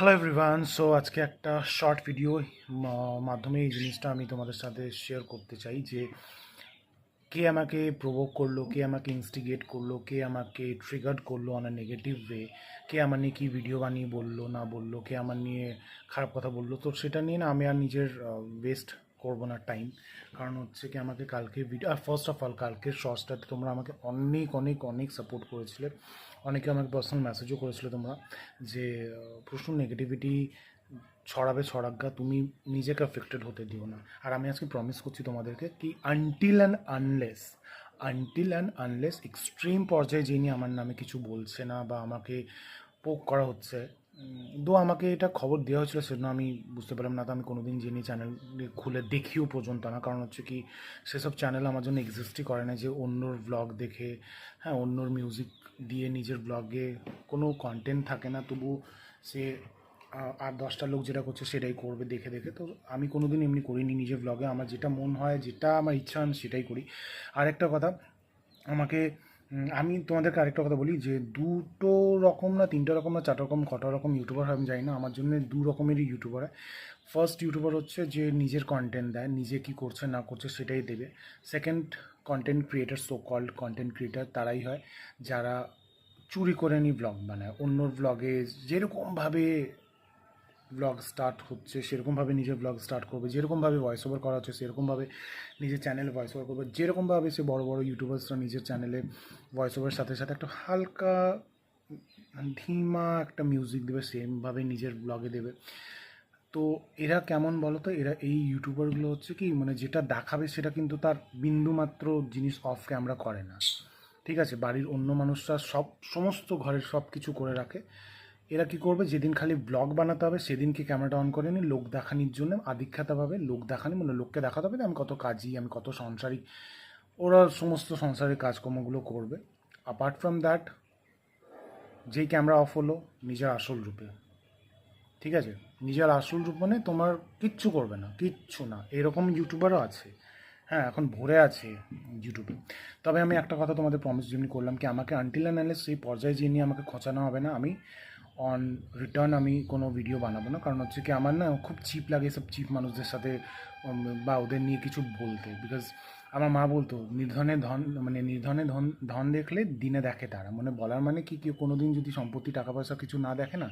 Hello everyone so আজকে একটা short video মাধ্যমে এই জিনিসটা আমি তোমাদের সাথে শেয়ার করতে চাই যে কে আমাকে প্রভোগ করল, কে আমাকে ইনস্টিগেট করল, কে আমাকে ট্রিগার্ড করল অন নেগেটিভ ওয়ে কে আমার নিয়ে কী ভিডিও বানিয়ে বলল, না বলল, কে আমার নিয়ে খারাপ কথা বলল। তো সেটা নিয়ে না আমি আর নিজের ওয়েস্ট করব না টাইম কারণ হচ্ছে কি, আমাকে কালকে ভিডিও আর ফার্স্ট অফ অল কালকের শর্টসটাতে তোমরা আমাকে অনেক অনেক অনেক সাপোর্ট করেছিলে। অনেকে আমাকে পার্সোনাল মেসেজও করেছিলে তোমরা যে প্রচুর নেগেটিভিটি ছড়াবে ছড়াজ্ঞা, তুমি নিজেকে অ্যাফেক্টেড হতে দিও না। আর আমি আজকে প্রমিস করছি তোমাদেরকে কি until and unless until and unless extreme পর্যায়ে যিনি আমার নামে কিছু বলছে না বা আমাকে পোক করা হচ্ছে দো আমাকে এটা খবর দেওয়া হয়েছিল, সেজন্য আমি বুঝতে পারলাম না, তো আমি কোনোদিন জেনি চ্যানেল খুলে দেখিও পর্যন্ত না। কারণ হচ্ছে কি, সেসব চ্যানেল আমার জন্য এক্সিস্টই করে না যে অন্যর ব্লগ দেখে হ্যাঁ অন্যর মিউজিক দিয়ে নিজের ব্লগে কোনো কন্টেন্ট থাকে না তবু সে আর দশটা লোক যেটা করছে সেটাই করবে দেখে দেখে। তো আমি কোনো দিন এমনি করিনি নিজের ব্লগে আমার যেটা মন হয়, যেটা আমার ইচ্ছা সেটাই করি। আর একটা কথা, আমাকে আমি তোমাদেরকে আরেকটা কথা বলি যে দুটো রকম না, তিনটে রকম না, চারটা রকম, কটা রকম ইউটিউবার আমি জানি না। আমার জন্য দু রকমেরই ইউটিউবার হয়। ফার্স্ট ইউটিউবার হচ্ছে যে নিজের কন্টেন্ট দেয়, নিজে কি করছে, না করছে সেটাই দেবে। Second content creator so called content creator তারাই হয়, যারা চুরি করে নি ব্লগ বানায়। অন্যর ব্লগে যেরকমভাবে ব্লগ স্টার্ট হচ্ছে, সেরকমভাবে নিজের ব্লগ স্টার্ট করবে, যেরকমভাবে ভয়েস ওভার করা হচ্ছে, সেরকমভাবে নিজের চ্যানেলে ভয়েস ওভার করবে, যেরকমভাবে সে বড় বড় ইউটিউবার্সরা নিজের চ্যানেলে ভয়েস ওভারের সাথে সাথে একটা হালকা ধীমা একটা মিউজিক দেবে সেমভাবে নিজের ব্লগে দেবে। তো এরা কেমন বলো তো এরা এই ইউটিউবারগুলো হচ্ছে কি মানে যেটা দেখাবে সেটা কিন্তু তার বিন্দুমাত্র জিনিস অফ ক্যামেরা করে না। ঠিক আছে? বাড়ির অন্য মানুষরা সব, সমস্ত ঘরের সব কিছু করে রাখে। এরা কি করবে? যেদিন খালি ব্লগ বানাতে হবে, সেদিনকে ক্যামেরাটা অন করে নি লোক দেখানির জন্য আধিক্ষাতাভাবে লোক দেখানি মানে লোককে দেখাতে হবে যে আমি কত কাজী, আমি কত সংসারিক ওরা সমস্ত সংসারের কাজকর্মগুলো করবে। অ্যাপার্ট ফ্রম দ্যাট যেই ক্যামেরা অফ হলো, নিজের আসল রূপে। ঠিক আছে? নিজের আসল রূপ মানে তোমার কিচ্ছু করবে না, কিচ্ছু না। এরকম ইউটিউবারও আছে। হ্যাঁ এখন ভরে আছে ইউটিউবে তবে আমি একটা কথা তোমাদের প্রমিস যেমনি করলাম কি, আমাকে আনটিল অ্যান্ড সেই পর্যায়ে যে নিয়ে আমাকে খোঁচানো হবে না। আমি অন রিটার্ন আমি কোনো ভিডিও বানাবো না। কারণ হচ্ছে কি, আমার না খুব চিপ লাগে সব চিপ মানুষদের সাথে বা ওদের নিয়ে কিছু বলতে। বিকজ আমার মা বলতো, নির্ধনে ধন মানে নির্ধনে ধন ধন দেখলে দিনে দেখে তারা। মানে বলার মানে কি কেউ কোনো দিন যদি সম্পত্তি, টাকা পয়সা কিছু না দেখে না,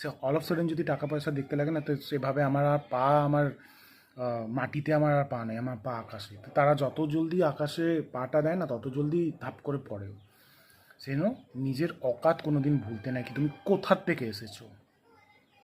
সে অল অফ সাডেন যদি টাকা পয়সা দেখতে লাগে না, তো সেভাবে আমার আর পা আমার মাটিতে আমার আর পা নেই, আমার পা আকাশে। তো তারা যত জলদি আকাশে পাটা দেয় না, তত জলদি ধাপ করে পড়েও। সেজন্য নিজের অকাত কোনো দিন ভুলতে নাকি তুমি কোথার থেকে এসেছ?